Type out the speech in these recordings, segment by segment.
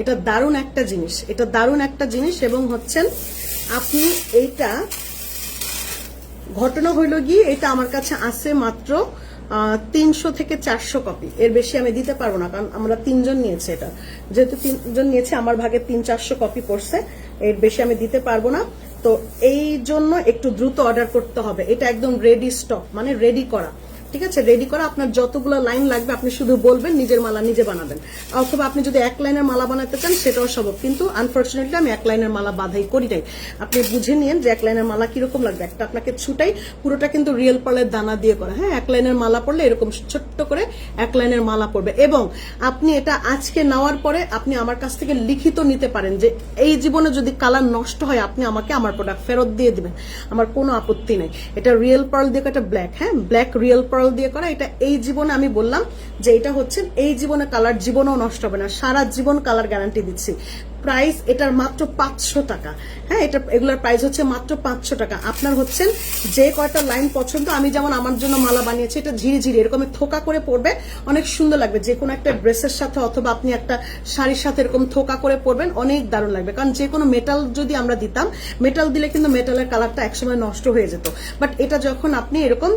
এটা দারুণ একটা জিনিস। এটা দারুণ একটা জিনিস এবং হচ্ছেন আপনি এইটা ঘটনা হইল গিয়ে এটা আমার কাছে আছে মাত্র তিনশো থেকে চারশো কপি এর বেশি আমি দিতে পারব না, কারণ আমরা তিনজন নিয়েছি এটা। যেহেতু তিনজন নিয়েছি, আমার ভাগে তিন চারশো কপি পড়ছে, এর বেশি আমি দিতে পারব না। তো এই জন্য একটু দ্রুত অর্ডার করতে হবে। এটা একদম রেডি স্টক মানে রেডি করা। ঠিক আছে? রেডি করা আপনার যতগুলো লাইন লাগবে, আপনি শুধু বলবেন, নিজের মালা নিজে বানাবেন। অথবা আপনি যদি এক লাইনের মালা বানাতে চান, সেটাও সম্ভব। কিন্তু আনফর্চুনেটলি আমি এক লাইনের মালা বাধাই করি নাই। আপনি বুঝে নিন যে এক লাইনের মালা কীরকম লাগবে। একটা আপনাকে ছুটাই, পুরোটা কিন্তু রিয়েল পার্লের দানা দিয়ে করা। হ্যাঁ এক লাইনের মালা পড়লে এরকম ছোট্ট করে এক লাইনের মালা পড়বে এবং আপনি এটা আজকে নেওয়ার পরে আপনি আমার কাছ থেকে লিখিত নিতে পারেন যে, এই জীবনে যদি কালার নষ্ট হয়, আপনি আমাকে আমার প্রোডাক্ট ফেরত দিয়ে দিবেন। আমার কোনো আপত্তি নেই। এটা রিয়েল পার্ল দিয়ে একটা ব্ল্যাক হ্যাঁ ব্ল্যাক রিয়েল পার্ল দিয়ে করা, এটা এই জীবনে আমি বললাম যে এটা হচ্ছে এই জীবনে কালার জীবনও নষ্ট হবে না। সারা জীবন কালার গ্যারান্টি দিচ্ছি। প্রাইস এটার মাত্র পাঁচশো টাকা। হ্যাঁ এটা, এগুলোর প্রাইস হচ্ছে মাত্র পাঁচশো টাকা। আপনার হচ্ছেন যে কয়টা লাইন পছন্দ, আমি যেমন আমার জন্য মালা বানিয়েছি, এটা ঝিরি ঝিরি, এরকম থোকা করে পড়বে, অনেক সুন্দর লাগবে। যে কোনো একটা ড্রেসের সাথে অথবা আপনি একটা শাড়ির সাথে এরকম থোকা করে পরবেন অনেক দারুণ লাগবে। কারণ যে কোনো মেটাল যদি আমরা দিতাম মেটাল দিলে কিন্তু মেটালের কালারটা একসময় নষ্ট হয়ে যেত। বাট এটা যখন আপনি এরকম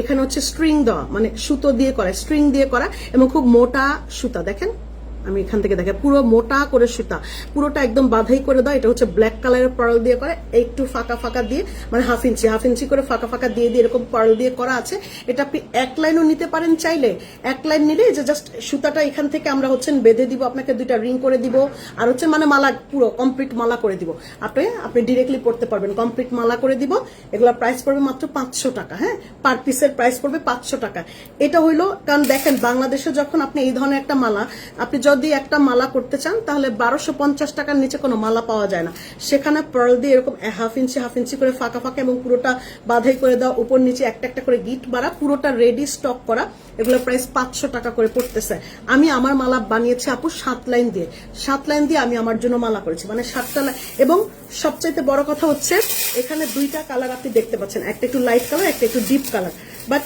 এখানে হচ্ছে স্ট্রিং দেওয়া মানে সুতো দিয়ে করা স্ট্রিং দিয়ে করা, এবং খুব মোটা সুতা, দেখেন? আমি এখান থেকে দেখে, পুরো মোটা করে সুতা, পুরোটা একদম বাধাই করে দাও, এটা হচ্ছে ব্ল্যাক কালারের পার্ল দিয়ে করে, একটু ফাঁকা ফাঁকা দিয়ে মানে হাফ ইঞ্চি হাফ ইঞ্চি করে ফাঁকা ফাঁকা দিয়ে দিয়ে এরকম পার্ল দিয়ে করা আছে। এটা আপনি এক লাইনও নিতে পারেন চাইলে। এক লাইন নিলে যে জাস্ট সুতাটা এখান থেকে আমরা হচ্ছেন বেঁধে দিব, আপনাকে দুইটা রিং করে দিব, আর হচ্ছে মানে মালা পুরো কমপ্লিট মালা করে দিব। আপনি আপনি ডিরেক্টলি পড়তে পারবেন কমপ্লিট মালা করে দিব, এগুলোর প্রাইস পড়বে মাত্র পাঁচশো টাকা হ্যাঁ? পার পিসের প্রাইস পড়বে পাঁচশো টাকা। এটা হইল, কারণ দেখেন, বাংলাদেশে যখন আপনি এই ধরনের একটা মালা, আপনি যদি একটা মালা করতে চান, তাহলে বারোশো পঞ্চাশ টাকার নিচে কোনো মালা পাওয়া যায় না। সেখানে পার্ল দিয়ে এরকম হাফ ইঞ্চি হাফ ইঞ্চি করে ফাঁকা ফাঁকা এবং পুরোটা বাধাই করে দেওয়া, উপর নিচে একটা একটা করে গিট বাড়া, পুরোটা রেডি স্টক করা, এগুলো প্রাইস পাঁচশো টাকা করে পড়তেছে। আমি আমার মালা বানিয়েছি আপু সাত লাইন দিয়ে। সাত লাইন দিয়ে আমি আমার জন্য মালা করেছি মানে সাতটা লাইন এবং সবচাইতে বড় কথা হচ্ছে, এখানে দুইটা কালার আপনি দেখতে পাচ্ছেন, একটা একটু লাইট কালার একটা একটু ডিপ কালার বাট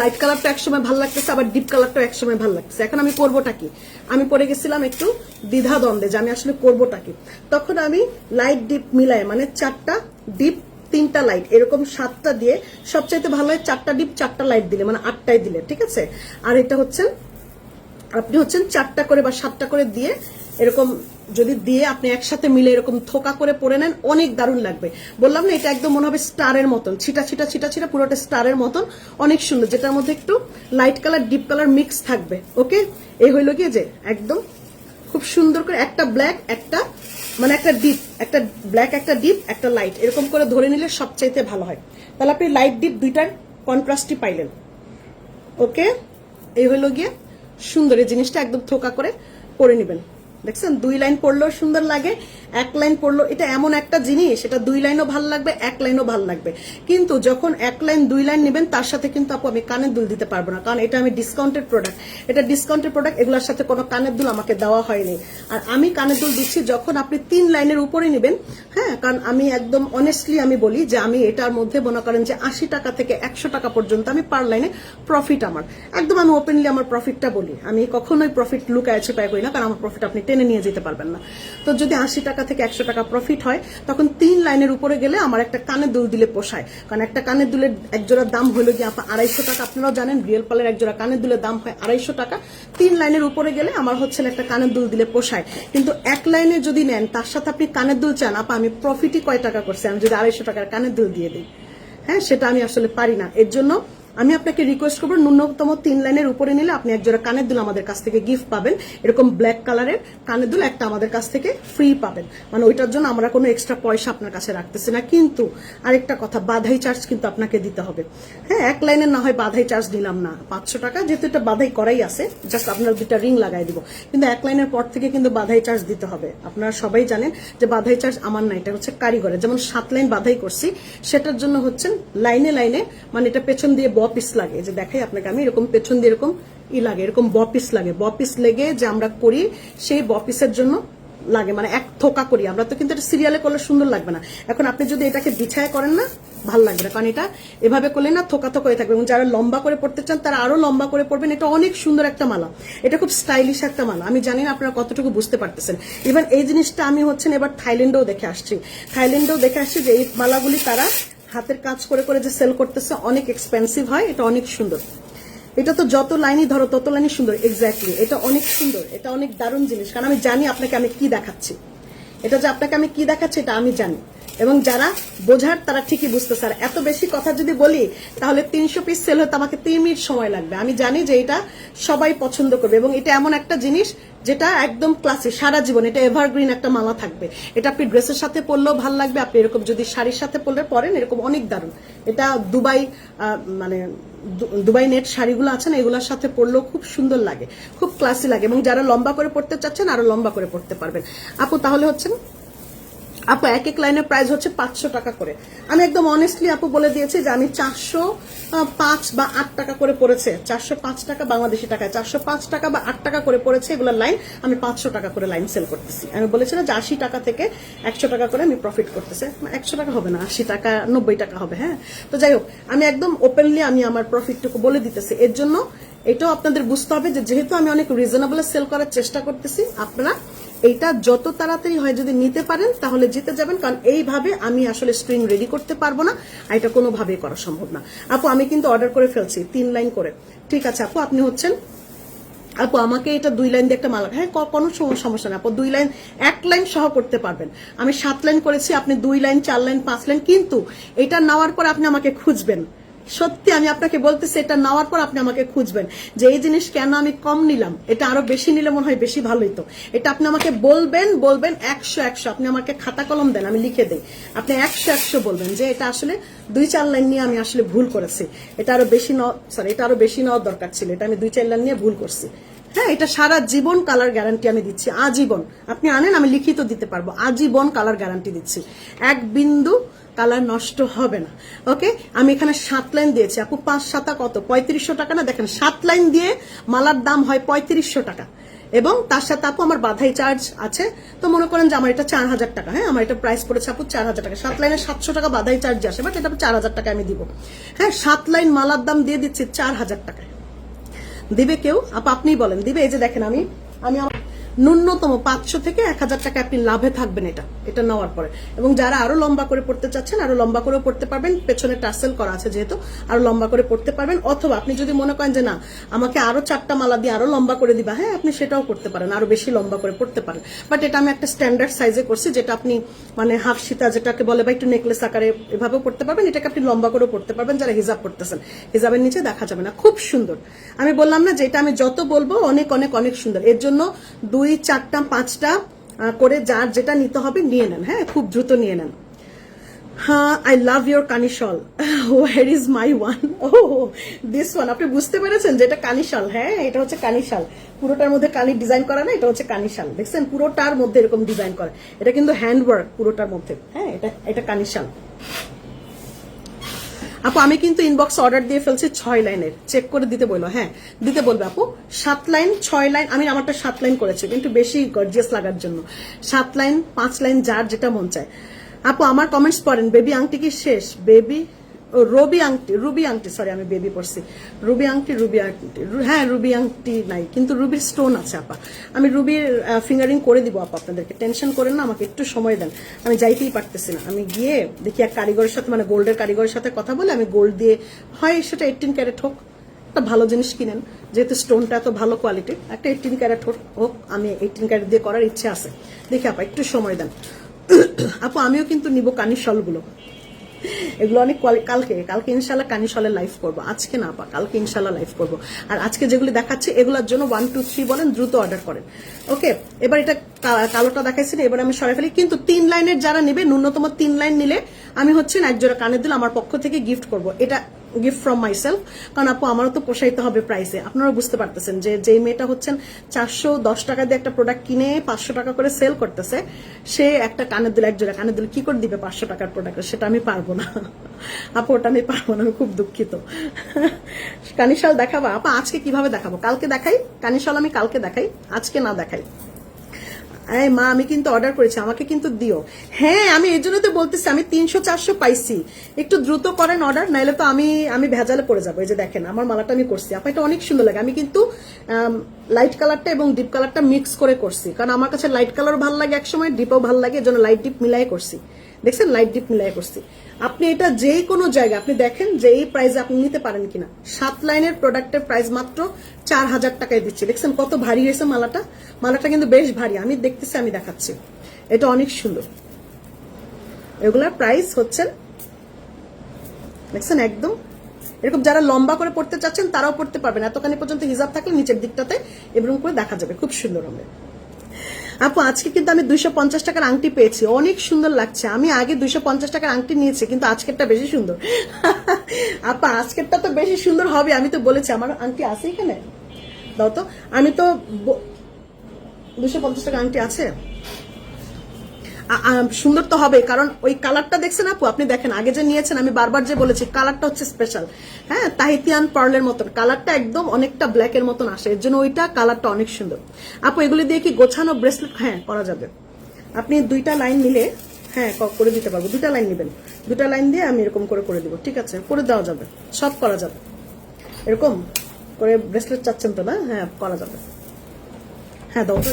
লাইট কালারটা একসময় ভালো লাগতেছে, আবার ডিপ কালারটা একসময় ভালো লাগতেছে। এখন আমি করবোটা কি? আমি পরে গেছিলাম একটু দ্বিধা দ্বন্দ্বে যে আমি আসলে করবোটা কি? তখন আমি লাইট ডিপ মিলায় মানে চারটা ডিপ, তিনটা লাইট, এরকম সাতটা দিয়ে সবচাইতে ভালো হয় চারটা ডিপ, চারটা লাইট দিলে মানে আটটায় দিলে, ঠিক আছে? আর এটা হচ্ছে আপনি হচ্ছেন চারটা করে বা সাতটা করে দিয়ে এরকম যদি দিয়ে আপনি একসাথে মিলে এরকম থোকা করে পরে নেন, অনেক দারুণ লাগবে। বললাম না, এটা একদম মনে হবে স্টারের মতন। ছিটা ছিটা ছিটা ছিটা, পুরোটা স্টারের মতন। অনেক সুন্দর, যেটার মধ্যে একটু light colour deep colour mix থাকবে ওকে এই হইল গিয়ে যে একদম খুব সুন্দর করে একটা ব্ল্যাক একটা মানে একটা ডিপ একটা ব্ল্যাক একটা ডিপ একটা লাইট এরকম করে ধরে নিলে সবচাইতে ভালো হয়। তাহলে আপনি লাইট ডিপ দুইটার কন্ট্রাস্টই পাইলেন ওকে এই হলো গিয়ে সুন্দর, এই জিনিসটা একদম থোকা করে করে নেবেন। দেখছেন? দুই লাইন পড়লেও সুন্দর লাগে, এক লাইন পড়ল এটা এমন একটা জিনিস, এটা দুই লাইনও ভালো লাগবে, এক লাইনও ভালো লাগবে। কিন্তু যখন এক লাইন, দুই লাইন নেবেন, তার সাথে কিন্তু আপু আমি কানের দুল দিতে পারব না, কারণ এটা আমি ডিসকাউন্টেড প্রোডাক্ট এটা ডিসকাউন্টেড প্রোডাক্ট এগুলোর সাথে কোনো কানের দুল আমাকে দেওয়া হয়নি। আর আমি কানের দুল দিচ্ছি যখন আপনি তিন লাইনের উপরে নেবেন হ্যাঁ কারণ আমি একদম অনেস্টলি আমি বলি যে আমি এটার মধ্যে মনে করেন যে আশি টাকা থেকে একশো টাকা পর্যন্ত আমি পার লাইনে প্রফিট আমার। একদম আমি ওপেনলি আমার প্রফিটটা বলি। আমি কখনোই প্রফিট লুকায় ছেপায় করি না, কারণ আমার প্রফিট আপনি নিয়ে যেতে পারবেন না। তো যদি আশি টাকা থেকে একশো টাকা প্রফিট হয়, তখন তিন লাইনের উপরে গেলে আমার একটা কানের দুল দিলে পোষায়। কারণ একটা কানের দুলের এক জোড়ার দাম হলো গিয়ে আপনার আড়াইশো টাকা, আপনারাও জানেন রিয়েল পালের এক জোড়া কানের দুলের দাম হয় আড়াইশো টাকা। তিন লাইনের উপরে গেলে আমার হচ্ছে একটা কানের দুল দিলে পোষায়। কিন্তু এক লাইনে যদি নেন, তার সাথে আপনি কানের দুল চান, আপা আমি প্রফিটই কয় টাকা করছি? আমি যদি আড়াইশো টাকার কানের দুল দিয়ে দিই। হ্যাঁ সেটা আমি আসলে পারি না। এর জন্য আমি আপনাকে রিকোয়েস্ট করব, ন্যূনতম তিন লাইনের উপরে নিলে আপনি একজোড়া কানের দুল আমাদের কাছ থেকে গিফট পাবেন। এরকম ব্ল্যাক কালারের কানের দুল একটা আমাদের কাছ থেকে ফ্রি পাবেন। মানে ওইটার জন্য আমরা কোনো এক্সট্রা পয়সা আপনার কাছে রাখতেছি না। কিন্তু আরেকটা কথা, বাধাই চার্জ কিন্তু আপনাকে দিতে হবে। হ্যাঁ এক লাইনের না হয় বাধাই চার্জ নিলাম না। পাঁচশো টাকা, যেহেতু এটা বাধাই করাই আছে জাস্ট আপনার দুটা রিং লাগাই দিব। কিন্তু এক লাইনের পর থেকে কিন্তু বাধাই চার্জ দিতে হবে। আপনারা সবাই জানেন যে বাধাই চার্জ আমার না, এটা হচ্ছে কারিগরের। যেমন সাত লাইন বাধাই করছি, সেটার জন্য হচ্ছেন লাইনে লাইনে মানে এটা পেছন দিয়ে ব পিস লাগে, যে দেখাই আপনাকে আমি এরকম পেছন দিয়ে এরকম ই লাগে, এরকম বপিস লাগে। বপিস লেগে যে আমরা করি, সেই ব পিসের জন্য লাগে মানে এক থোকা করি। আমরা তো কিন্তু এটা সিরিয়ালে করলে সুন্দর লাগবে না। এখন আপনি যদি এটাকে বিছায় করেন না, ভালো লাগবে না। কারণ এটা এভাবে করলে না থোকা থোকা হয়ে থাকবে। এবং যারা লম্বা করে পড়তে চান, তারা আরও লম্বা করে পড়বেন। এটা অনেক সুন্দর একটা মালা। এটা খুব স্টাইলিশ একটা মালা। আমি জানি না আপনারা কতটুকু বুঝতে পারতেছেন। ইভেন এই জিনিসটা আমি হচ্ছেন এবার থাইল্যান্ডেও দেখে আসছি। থাইল্যান্ডেও দেখে আসছি যে এই মালাগুলি তারা হাতের কাজ করে করে যে সেল করতেছে, অনেক এক্সপেন্সিভ হয়, এটা অনেক সুন্দর। এটা তো যত লাইনই ধরো, তত লাইনই সুন্দর এক্স্যাক্টলি এটা অনেক সুন্দর, এটা অনেক দারুণ জিনিস, কারণ আমি জানি আপনাকে আমি কি দেখাচ্ছি। এটা যে আপনাকে আমি কি দেখাচ্ছি, এটা আমি জানি। এবং যারা বোঝার তারা ঠিকই বুঝতে আর এত বেশি কথা যদি বলি, তাহলে তিনশো পিস সেল হতে আমাকে তিন মিনিট সময় লাগবে। আমি জানি যে এটা সবাই পছন্দ করবে এবং এটা এমন একটা জিনিস যেটা একদম ক্লাসে সারা জীবন এটা এভারগ্রিন একটা মালা থাকবে। এটা আপনি ড্রেসের সাথে পরলেও ভালো লাগবে, আপনি এরকম যদি শাড়ির সাথে পরলে পরেন, এরকম অনেক দারুণ। এটা দুবাই মানে দুবাই নেট শাড়িগুলো আছে না, এগুলোর সাথে পরলেও খুব সুন্দর লাগে, খুব ক্লাসি লাগে এবং যারা লম্বা করে পড়তে চাচ্ছেন, আরও লম্বা করে পড়তে পারবেন। আপু, তাহলে হচ্ছেন আপু, এক এক লাইনের প্রাইস হচ্ছে পাঁচশো টাকা করে। আমি একদম অনেস্টলি আপু বলে দিয়েছি যে আমি চারশো পাঁচ বা আট টাকা করে পড়েছে। চারশো পাঁচ টাকা বাংলাদেশি টাকায়, চারশো পাঁচ টাকা বা আট টাকা করে পড়েছে এগুলোর লাইন আমি পাঁচশো টাকা করে লাইন সেল করতেছি। আমি বলেছি না যে আশি টাকা থেকে একশো টাকা করে আমি প্রফিট করতেছে। একশো টাকা হবে না, আশি টাকা, নব্বই টাকা হবে হ্যাঁ? তো যাই হোক, আমি একদম ওপেনলি আমি আমার প্রফিটটুকু বলে দিতেছি। এর জন্য এটাও আপনাদের বুঝতে হবে যে যেহেতু আমি অনেক রিজনেবল সেল করার চেষ্টা করতেছি, আপনারা এইটা যত তাড়াতাড়ি হয় যদি নিতে পারেন, তাহলে জিতে যাবেন, কারণ এইভাবে আমি আসলে স্ট্রিং রেডি করতে পারব না, আর এটা কোনোভাবেই করা সম্ভব না। আপু, আমি কিন্তু অর্ডার করে ফেলছি, তিন লাইন করে। ঠিক আছে, আপু, আপনি হচ্ছেন? আপু, আমাকে এটা দুই লাইন দিয়ে একটা মালা হ্যাঁ কোনো সমস্যা না আপু, দুই লাইন এক লাইন সহ করতে পারবেন। আমি সাত লাইন করেছি, আপনি দুই লাইন চার লাইন পাঁচ লাইন কিন্তু এটা নেওয়ার পর আপনি আমাকে খুঁজবেন। সত্যি আমি আপনাকে বলতেছি, এটা নেওয়ার পর আপনি আমাকে খুঁজবেন। যে এই জিনিস কেন আমি কম নিলাম, এটা আরও বেশি নিলে মনে হয় বেশি ভালোই তো। এটা আপনি আমাকে বলবেন বলবেন, একশো একশো। আপনি আমাকে খাতা কলম দেন, আমি লিখে দেই। আপনি একশো একশো বলবেন যে এটা আসলে দুই চার লাইন নিয়ে আমি আসলে ভুল করেছি। এটা আরও বেশি নেওয়া সরি এটা আরও বেশি নেওয়ার দরকার ছিল। এটা আমি দুই চার লাইন নিয়ে ভুল করছি। হ্যাঁ এটা সারা জীবন কালার গ্যারান্টি আমি দিচ্ছি। আজীবন। আপনি আনেন, আমি লিখিত দিতে পারব। আজীবন কালার গ্যারান্টি দিচ্ছি। এক বিন্দু কালার নষ্ট হবে না। ওকে আমি এখানে সাত লাইন দিয়েছি। আপু, পাঁচ, সাতা কত? পঁয়ত্রিশশো টাকা না? দেখেন, সাত লাইন দিয়ে মালার দাম হয় পঁয়ত্রিশশো টাকা। এবং তার সাথে আপু, আমার বাধাই চার্জ আছে। তো মনে করেন যে আমার এটা চার হাজার টাকা। হ্যাঁ? আমার এটা প্রাইস পড়েছে আপু চার হাজার টাকা। সাত লাইনে সাতশো টাকা বাধাই চার্জ আসে বাট এটা চার হাজার টাকা আমি দিব। হ্যাঁ? সাত লাইন মালার দাম দিয়ে দিচ্ছি চার হাজার টাকায়। দিবে কেউ? আপা, আপনিই বলেন। দিবে? এই যে দেখেন আমি আমি ন্যূনতম পাঁচশো থেকে এক হাজার টাকা আপনি লাভে থাকবেন এটা। এটা নেওয়ার পরে। এবং যারা আরও লম্বা করে পড়তে চাচ্ছেন, আরও লম্বা করেও পড়তে পারবেন। পেছনে টার্সেল করা আছে যেহেতু, আরও লম্বা করে পড়তে পারবেন। অথবা আপনি যদি মনে করেন যে, না, আমাকে আরও চারটা মালা দিয়ে আরও লম্বা করে দিবা। হ্যাঁ আপনি সেটাও করতে পারেন, আরও বেশি লম্বা করে পড়তে পারেন। বাট এটা আমি একটা স্ট্যান্ডার্ড সাইজে করছি, যেটা আপনি মানে হাফ সীতা যেটাকে বলে বা একটু নেকলেস আকারে এভাবেও পড়তে পারবেন। এটাকে আপনি লম্বা করেও পড়তে পারবেন, যারা হিজাব পড়তেছেন। হিজাবের নিচে দেখা যাবে না। খুব সুন্দর। আমি বললাম না যে এটা আমি যত বলব, অনেক অনেক অনেক সুন্দর। এর জন্য দুই, চারটা, পাঁচটা করে যার যেটা নিতে হবে নিয়ে নেন হ্যাঁ খুব দ্রুত নিয়ে নেন। হ্যাঁ আই লাভ ইউর কানিশল ওয়ার is my one O this one আপনি বুঝতে পেরেছেন যে এটা কানিশাল হ্যাঁ এটা হচ্ছে কানিশাল পুরোটার মধ্যে কানির ডিজাইন করা না, এটা হচ্ছে কানিশাল দেখছেন, পুরোটার মধ্যে এরকম ডিজাইন করা। এটা কিন্তু হ্যান্ডওয়ার্ক পুরোটার মধ্যে হ্যাঁ এটা এটা কানিশাল আপু, আমি কিন্তু ইনবক্স অর্ডার দিয়ে ফেলছি ছয় লাইনের। চেক করে দিতে বলল হ্যাঁ দিতে বলবে আপু। সাত লাইন, ছয় লাইন, আমি আমারটা সাত লাইন করেছি, কিন্তু বেশি গর্জিয়াস লাগার জন্য। সাত লাইন, পাঁচ লাইন যার যেটা মন চায়। আপু, আমার কমেন্টস পড়েন বেবি আংটি কি শেষ? বেবি রবি আংটি, রুবি আংটি সরি আমি বেবি পড়ছি রুবি আংটি রুবি আংটি হ্যাঁ রুবি আংটি নাই, কিন্তু রুবির স্টোন আছে, আপা। আমি রুবির ফিঙ্গারিং করে দিব, আপা, আপনাদেরকে। টেনশন করেন না, আমাকে একটু সময় দেন। আমি যাইতেই পারতেছি না। আমি গিয়ে দেখি এক কারিগরের সাথে মানে গোল্ডের কারিগরের সাথে কথা বলে আমি গোল্ড দিয়ে, হয় সেটা এইটিন ক্যারেট হোক, একটা ভালো জিনিস কিনেন। যেহেতু স্টোনটা এত ভালো কোয়ালিটি একটা এইটিন ক্যারেট হোক আমি এইটিন ক্যারেট দিয়ে করার ইচ্ছে আছে। দেখি, আপা, একটু সময় দেন। আপু, আমিও কিন্তু নিব কানির শলগুলো এগুলো অনেক কালকে কালকে ইনশাল্লাহ কানিশলের লাইভ করব। আজকে না পা কালকে ইনশাল্লাহ লাইভ করব। আর আজকে যেগুলি দেখাচ্ছে, এগুলোর জন্য ওয়ান টু থ্রি বলেন, দ্রুত অর্ডার করেন। ওকে এবার এটা কালোটা দেখাইছি এবার আমি সরাই ফেলি। কিন্তু তিন লাইনের যারা নেবে, ন্যূনতম তিন লাইন নিলে আমি হচ্ছেন একজোড়া কানে দিল আমার পক্ষ থেকে গিফট করব। এটা গিফট ফ্রম মাই সেলফ কারণ আপু আমারও তো পোষাইতে হবে প্রাইসে আপনারা বুঝতে পারতেছেন যে, যেই মেয়েটা হচ্ছেন চারশো দশ টাকা দিয়ে একটা প্রোডাক্ট কিনে পাঁচশো টাকা করে সেল করতেছে, সে একটা কানের দিলে, এক জোড়া কানের দিলে কি করে দিবে পাঁচশো টাকার প্রোডাক্ট সেটা আমি পারব না। আপু, ওটা আমি পারব না, আমি খুব দুঃখিত। কানিশাল দেখাবো? আপা, আজকে কীভাবে দেখাবো? কালকে দেখাই? কানিশাল আমি কালকে দেখাই, আজকে না দেখাই। এই মা, আমি কিন্তু অর্ডার করেছি, আমাকে কিন্তু দিও। হ্যাঁ আমি এই জন্য তো বলতেছি, আমি তিনশো, চারশো পাইছি। একটু দ্রুত করেন অর্ডার নাইলে তো আমি আমি ভেজালে পড়ে যাব। এই যে দেখেন, আমার মালাটা আমি করছি। আপনার অনেক সুন্দর লাগে। আমি কিন্তু লাইট কালারটা এবং ডিপ কালারটা মিক্স করে করছি। কারণ আমার কাছে লাইট কালার ভালো লাগে একসময় ডিপও ভালো লাগে এই জন্য লাইট ডিপ মিলাই করছি। দেখছেন লাইট ডিপ মিলাই করছি। আপনি এটা যে কোনো জায়গায়, আপনি দেখেন যে এই প্রাইসে আপনি নিতে পারেন কিনা। সাত লাইনের প্রোডাক্টের প্রাইস মাত্র চার হাজার টাকায় দিচ্ছি। দেখছেন, কত ভারী হয়েছে মালাটা? মালাটা কিন্তু বেশ ভারী। আমি দেখতেছি, আমি দেখাচ্ছি। এটা অনেক সুন্দর। এগুলার প্রাইস হচ্ছেন দেখছেন, একদম। এরকম যারা লম্বা করে পড়তে চাচ্ছেন, তারাও পড়তে পারবেন। এতখানি পর্যন্ত হিজাব থাকলে নিচের দিকটাতে এরকম করে দেখা যাবে। খুব সুন্দর হবে। আপু, আজকে কিন্তু আমি দুইশো পঞ্চাশ টাকার আংটি পেয়েছি। অনেক সুন্দর লাগছে। আমি আগে দুইশো পঞ্চাশ টাকার আংটি নিয়েছি, কিন্তু আজকেরটা বেশি সুন্দর। আপু, আজকেরটা তো বেশি সুন্দর হবে, আমি তো বলেছি। আমার আংটি আছে এখানে? দাও তো। আমি তো দুশো পঞ্চাশ টাকা আংটি আছে? সুন্দর তো হবে, কারণ ওই কালারটা দেখছেন আপু, আপনি দেখেন, আগে যে নিয়েছেন, আমি বারবার যে বলেছি, কালারটা হচ্ছে স্পেশাল হ্যাঁ তাহিতিয়ান পার্লের মতন, কালারটা একদম অনেকটা ব্ল্যাকের মতন আসে, এর জন্য ওইটা কালারটা অনেক সুন্দর। আপু, এগুলি দিয়ে কি গোছানো ব্রেসলেট হ্যাঁ করা যাবে। আপনি দুইটা লাইন নিলে হ্যাঁ করে দিতে পারব। দুটা লাইন নেবেন। দুটা লাইন দিয়ে আমি এরকম করে করে দিব, ঠিক আছে? করে দেওয়া যাবে, সব করা যাবে। এরকম করে ব্রেসলেট চাচ্ছেন তো না? হ্যাঁ করা যাবে। হ্যাঁ দাও তো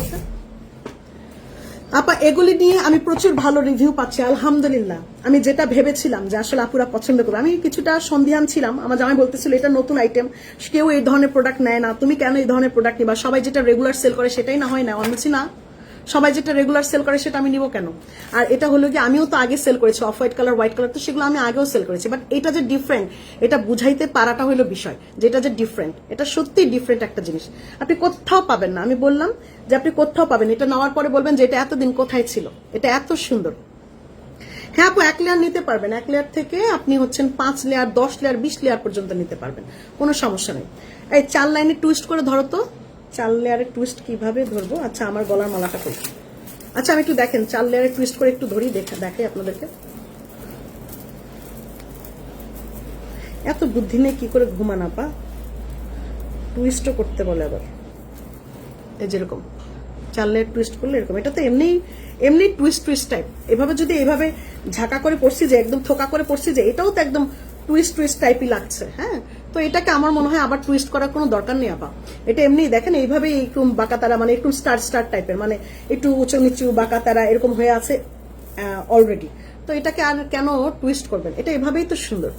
আপা, এগুলি নিয়ে আমি প্রচুর ভালো রিভিউ পাচ্ছি, আলহামদুলিল্লাহ। আমি যেটা ভেবেছিলাম যে আসলে আপুরা পছন্দ করবে, আমি কিছুটা সন্ধিহান ছিলাম, আমার জামাই বলতেছিল, এটা নতুন আইটেম কেউ এই ধরনের প্রোডাক্ট নেয় না, তুমি কেন এই ধরনের প্রোডাক্ট নিবা? সবাই যেটা রেগুলার সেল করে সেটাই না হয় না আমি বলছি না। সবাই যেটা রেগুলার সেল করে সেটা আমি নিব কেন? আর এটা হলো কি আমিও তো আগে সেল করেছি off white colour white colour তো সেগুলো আমি আগেও সেল করেছি। বাট এটা যে ডিফারেন্ট এটা বুঝাইতে পারাটা হলো বিষয় যেটা যে ডিফারেন্ট এটা সত্যি ডিফারেন্ট একটা জিনিস। আপনি কোথাও পাবেন না। আমি বললাম যে আপনি কোথাও পাবেন, এটা নেওয়ার পরে বলবেন যে এটা এতদিন কোথায় ছিল? এটা এত সুন্দর। হ্যাঁ আপু, এক লেয়ার নিতে পারবেন। এক লেয়ার থেকে আপনি হচ্ছেন পাঁচ লেয়ার দশ লেয়ার বিশ লেয়ার পর্যন্ত নিতে পারবেন। কোনো সমস্যা নেই। এই চার লাইনে টুইস্ট করে ধরো তো। চার লেয়ারের টুইস্ট কীভাবে ধরবো? আচ্ছা আমার গলার মালাটা করি আচ্ছা আমি একটু দেখেন চার লেয়ারে টুইস্ট করে একটু ধরি দেখে দেখে আপনাদেরকে। এত বুদ্ধি নেই কি করে ঘুমান আপা টুইস্টও করতে বলে আবার। এই যেরকম চার লেয়ার টুইস্ট করলে এরকম। এটা তো এমনি এমনি টুইস্ট টুইস্ট টাইপ এভাবে যদি এভাবে ঝাঁকা করে পড়ছি যে, একদম থোকা করে পড়ছি যে, এটাও তো একদম টুইস্ট টুইস্ট টাইপই লাগছে হ্যাঁ? তো এটাকে আমার মনে হয় আবার টুইস্ট করার কোনো দরকার নেই আবার। এটা এমনি দেখেন এইভাবে একটু বাঁকাতারা মানে একটু স্টার স্টার টাইপের মানে একটু উঁচু নিচু বাঁকাতারা এরকম হয়ে আছে অলরেডি তো এটাকে আর কেন টুইস্ট করবেন? এটা এভাবেই তো সুন্দর।